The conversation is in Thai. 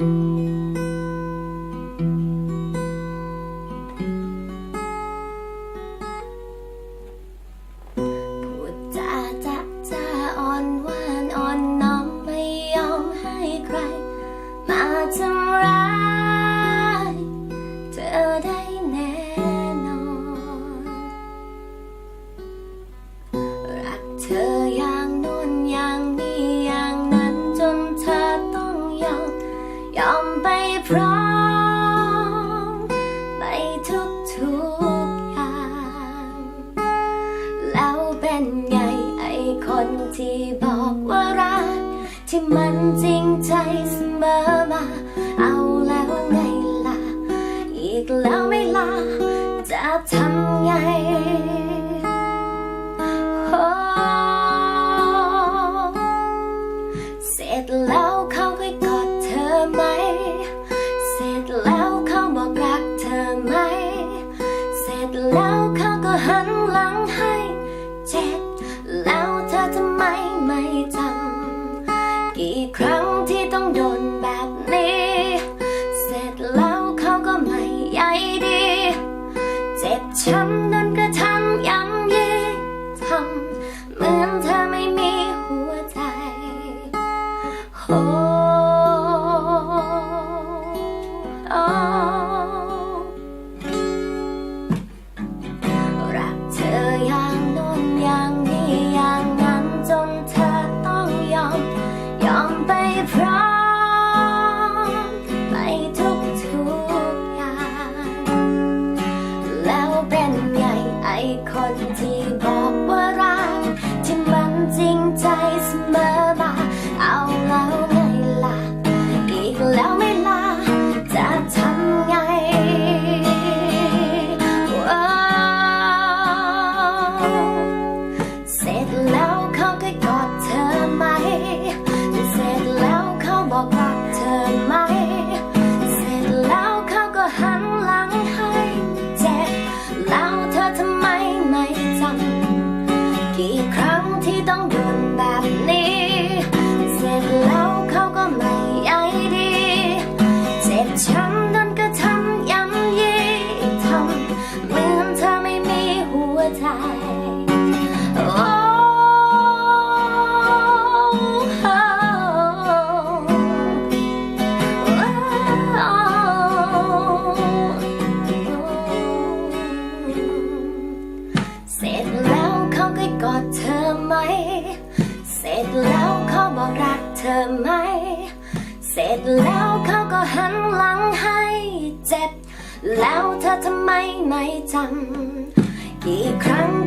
Música พร้อมไปทุกทุกอย่าง แล้วเป็นไงไอคนที่บอกว่ารัก ที่มันจริงใจเสมอมา เอาแล้วไงล่ะ อีกแล้วไม่ลาจะทำ คนที่บอกว่ารัก ที่มันจริงใจเสมอมา เสร็จแล้วเขาเคยกอดเธอไหม เสร็จแล้วเขาบอกรักเธอไหม เสร็จแล้วเขาก็หันหลังให้เจ็บ แล้วเธอทำไมไม่จำ อีกครั้ง